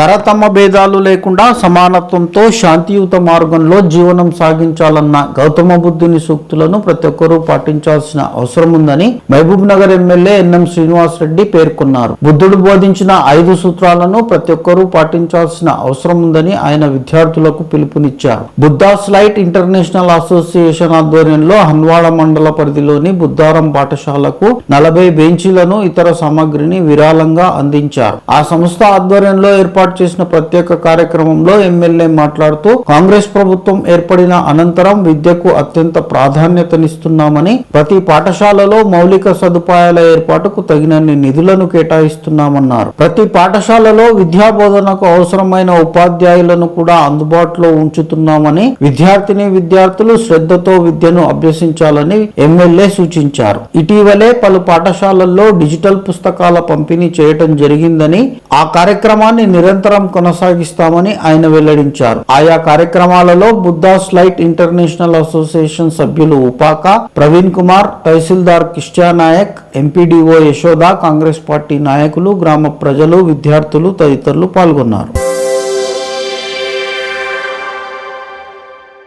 తరతమ భేదాలు లేకుండా సమానత్వంతో శాంతియుత మార్గంలో జీవనం సాగించాలన్న గౌతమ బుద్ధుని సూక్తులను ప్రతి ఒక్కరూ పాటించాల్సిన అవసరం ఉందని Mahabubnagar MLA N M Srinivas Reddy పేర్కొన్నారు. బుద్ధుడు బోధించిన ఐదు సూత్రాలను ప్రతి ఒక్కరూ పాటించాల్సిన అవసరం ఉందని ఆయన విద్యార్థులకు పిలుపునిచ్చారు. బుద్ధాస్ లైట్ ఇంటర్నేషనల్ అసోసియేషన్ ఆధ్వర్యంలో హన్వాడ మండల పరిధిలోని బుద్ధారం పాఠశాలకు నలభై బెంచీలను ఇతర సామాగ్రిని విరాళంగా అందించారు. ఆ సంస్థ ఆధ్వర్యంలో ఏర్పాటు చేసిన ప్రత్యేక కార్యక్రమంలో ఎమ్మెల్యే మాట్లాడుతూ కాంగ్రెస్ ప్రభుత్వం ఏర్పడిన అనంతరం విద్యకు అత్యంత ప్రాధాన్యతనిస్తున్నామని ప్రతి పాఠశాలలో మౌలిక సదుపాయాల ఏర్పాటుకు తగినన్ని నిధులను కేటాయిస్తున్నామన్నారు. ప్రతి పాఠశాలలో విద్యా బోధనకు అవసరమైన ఉపాధ్యాయులను కూడా అందుబాటులో ఉంచుతున్నామని విద్యార్థిని విద్యార్థులు శ్రద్ధతో విద్యను అభ్యసించాలని ఎమ్మెల్యే సూచించారు. ఇటీవలే పలు పాఠశాలల్లో డిజిటల్ పుస్తకాల పంపిణీ చేయటం జరిగిందని ఆ కార్యక్రమాన్ని నిరంతరం కొనసాగిస్తామని ఆయన వెల్లడించారు. ఆయా కార్యక్రమాలలో బుద్ధాస్ లైట్ ఇంటర్నేషనల్ అసోసియేషన్ సభ్యులు ఉపాక ప్రవీణ్ కుమార్ తహసీల్దార్ కిష్యా నాయక్ ఎంపీడీఓ యశోద కాంగ్రెస్ పార్టీ నాయకులు గ్రామ ప్రజలు విద్యార్థులు తదితరులు పాల్గొన్నారు.